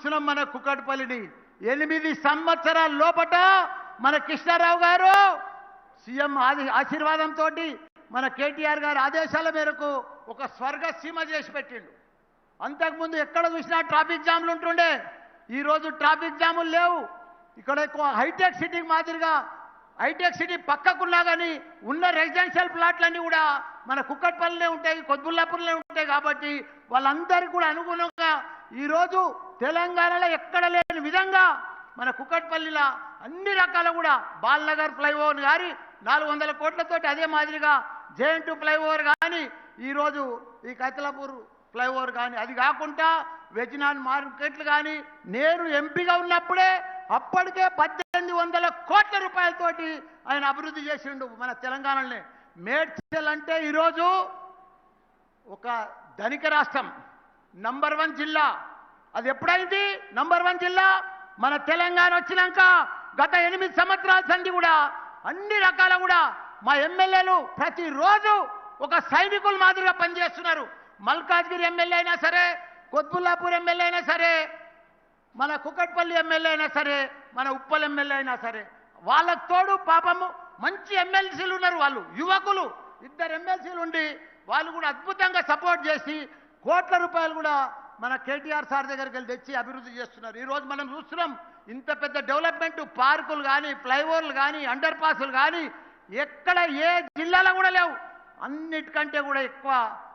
చూస్తున్నాం మన కుక్కటిపల్లిని ఎనిమిది సంవత్సరాల లోపట మన కృష్ణారావు గారు సీఎం ఆశీర్వాదంతో మన కేటీఆర్ గారి ఆదేశాల మేరకు ఒక స్వర్గ సీమ చేసి పెట్టిండు. అంతకుముందు ఎక్కడ చూసినా ట్రాఫిక్ జామ్లు ఉంటుండే. ఈరోజు ట్రాఫిక్ జాములు లేవు. ఇక్కడ ఎక్కువ హైటెక్ సిటీ మాదిరిగా హైటెక్ సిటీ పక్కకున్నా కానీ ఉన్న రెసిడెన్షియల్ ప్లాట్లన్నీ కూడా మన కుక్కట్పల్లినే ఉంటాయి కొద్బుల్లాపూర్లే ఉంటాయి కాబట్టి వాళ్ళందరికీ కూడా అనుగుణంగా ఈరోజు తెలంగాణలో ఎక్కడ లేని విధంగా మన కుక్కట్పల్లిలో అన్ని రకాల కూడా బాల్నగర్ ఫ్లైఓవర్ కానీ నాలుగు వందల కోట్లతోటి అదే మాదిరిగా జేఎన్ ఫ్లైఓవర్ కానీ ఈరోజు ఈ కైతలాపూర్ ఫ్లైఓవర్ కానీ అది కాకుండా వెజినాన్ మార్కెట్లు కానీ నేను ఎంపీగా ఉన్నప్పుడే అప్పటికే పద్దెనిమిది వందల కోట్ల రూపాయలతోటి ఆయన అభివృద్ధి చేసిండు మన తెలంగాణని మేడ్చల్ అంటే ఈరోజు ఒక ధనిక రాష్ట్రం. నంబర్ వన్ జిల్లా. అది ఎప్పుడైంది? నంబర్ వన్ జిల్లా? మన తెలంగాణ వచ్చినాక గత ఎనిమిది సంవత్సరాల సంధి కూడా అన్ని రకాల కూడా మా ఎమ్మెల్యేలు ప్రతిరోజు ఒక సైనికుల మాదిరిగా పనిచేస్తున్నారు. మల్కాజ్గిరి ఎమ్మెల్యే అయినా సరే కొద్బుల్లాపూర్ ఎమ్మెల్యే అయినా సరే మన కుకట్పల్లి ఎమ్మెల్యే అయినా సరే మన ఉప్పల్ ఎమ్మెల్యే అయినా సరే వాళ్ళకు తోడు పాపము మంచి ఎమ్మెల్సీలు ఉన్నారు వాళ్ళు యువకులు. ఇద్దరు ఎమ్మెల్సీలు ఉండి వాళ్ళు కూడా అద్భుతంగా సపోర్ట్ చేసి కోట్ల రూపాయలు కూడా మన కేటీఆర్ సార్ దగ్గరికి వెళ్ళి తెచ్చి అభివృద్ధి చేస్తున్నారు. ఈరోజు మనం చూస్తున్నాం ఇంత పెద్ద డెవలప్మెంట్ పార్కులు కానీ ఫ్లైఓవర్లు కానీ అండర్ పాసులు కానీ ఎక్కడ ఏ జిల్లాలో కూడా లేవు. అన్నిటికంటే కూడా ఎక్కువ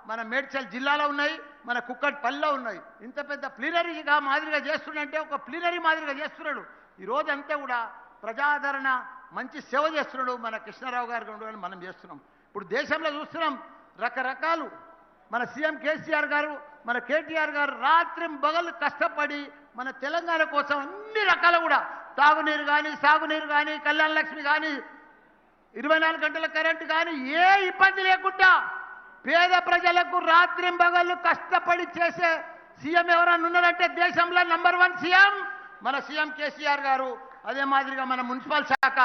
మన మేడ్చల్ జిల్లాలో ఉన్నాయి మన కుక్కట్పల్లిలో ఉన్నాయి. ఇంత పెద్ద ప్లీనరీగా మాదిరిగా చేస్తుండంటే ఒక ప్లీనరీ మాదిరిగా చేస్తున్నాడు. ఈరోజు అంతా కూడా ప్రజాదరణ మంచి సేవ చేస్తున్నాడు మన కృష్ణారావు గారు మనం చేస్తున్నాం. ఇప్పుడు దేశంలో చూస్తున్నాం రకరకాలు మన సీఎం కేసీఆర్ గారు మన కేటీఆర్ గారు రాత్రి బగలు కష్టపడి మన తెలంగాణ కోసం అన్ని రకాల కూడా తాగునీరు కానీ సాగునీరు కానీ కళ్యాణ లక్ష్మి కానీ ఇరవై నాలుగు గంటల కరెంటు కానీ ఏ ఇబ్బంది లేకుండా పేద ప్రజలకు రాత్రి బగళ్ళు కష్టపడి చేసే సీఎం ఎవరన్నా ఉన్నారంటే దేశంలో నంబర్ వన్ సీఎం మన సీఎం కేసీఆర్ గారు. అదే మాదిరిగా మన మున్సిపల్ శాఖ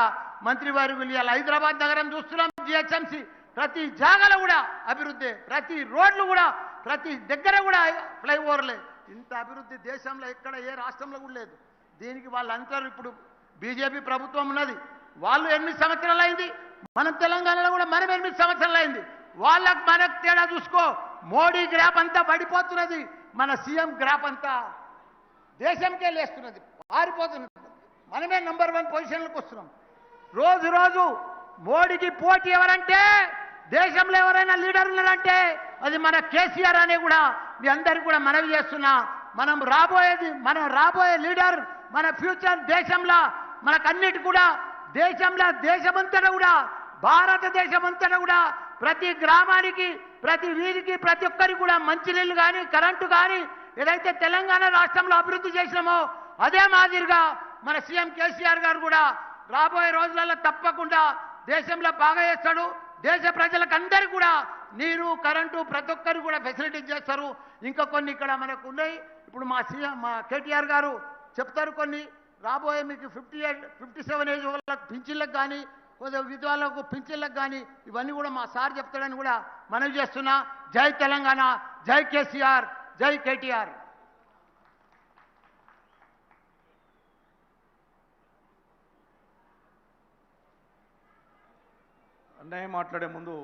మంత్రి వారి హైదరాబాద్ నగరం చూస్తున్నాం జిహెచ్ఎంసీ. ప్రతి జాగాలో కూడా అభివృద్ధి ప్రతి రోడ్లు కూడా ప్రతి దగ్గర కూడా ఫ్లైఓవర్లే. ఇంత అభివృద్ధి దేశంలో ఎక్కడ ఏ రాష్ట్రంలో కూడా లేదు. దీనికి వాళ్ళందరూ ఇప్పుడు బీజేపీ ప్రభుత్వం ఉన్నది. వాళ్ళు ఎనిమిది సంవత్సరాలు అయింది. మన తెలంగాణలో కూడా మనం ఎనిమిది సంవత్సరాలు అయింది. వాళ్ళకు మనకు తేడా చూసుకో. మోడీ గ్రాప్ అంతా పడిపోతున్నది. మన సీఎం గ్రాప్ అంతా దేశంకే లేస్తున్నది. పారిపోతున్నది. మనమే నంబర్ వన్ పొజిషన్లకు వస్తున్నాం. రోజు రోజు మోడీకి పోటీ ఎవరంటే దేశంలో ఎవరైనా లీడర్ ఉన్నారంటే అది మన కేసీఆర్ అనే కూడా మీ అందరికి కూడా మనవి చేస్తున్నా. మనం రాబోయేది మనం రాబోయే లీడర్ మన ఫ్యూచర్ దేశంలో మనకన్నిటి కూడా దేశంలో దేశమంతటా కూడా భారతదేశమంతటా కూడా ప్రతి గ్రామానికి ప్రతి వీధికి ప్రతి ఒక్కరికి కూడా మంచినీళ్ళు కానీ కరెంటు కానీ ఏదైతే తెలంగాణ రాష్ట్రంలో అభివృద్ధి చేసినామో అదే మాదిరిగా మన సీఎం కేసీఆర్ గారు కూడా రాబోయే రోజులలో తప్పకుండా దేశంలో బాగా చేస్తాడు. దేశ ప్రజలకు కూడా నీరు కరెంటు ప్రతి ఒక్కరు కూడా ఫెసిలిటీ చేస్తారు. ఇంకా కొన్ని ఇక్కడ మనకు ఉన్నాయి. ఇప్పుడు మా సీఎం మా కేటీఆర్ గారు చెప్తారు కొన్ని. రాబోయే మీకు fifty eight fifty seven age వాళ్ళకి పింఛన్లకు కానీ కొద్దిగా విధవాళ్ళకు పింఛన్లకు కానీ ఇవన్నీ కూడా మా సార్ చెప్తాడని కూడా మనవి చేస్తున్నా. జై తెలంగాణ జై కేసీఆర్ జై కేటీఆర్. అన్నయ్య మాట్లాడే ముందు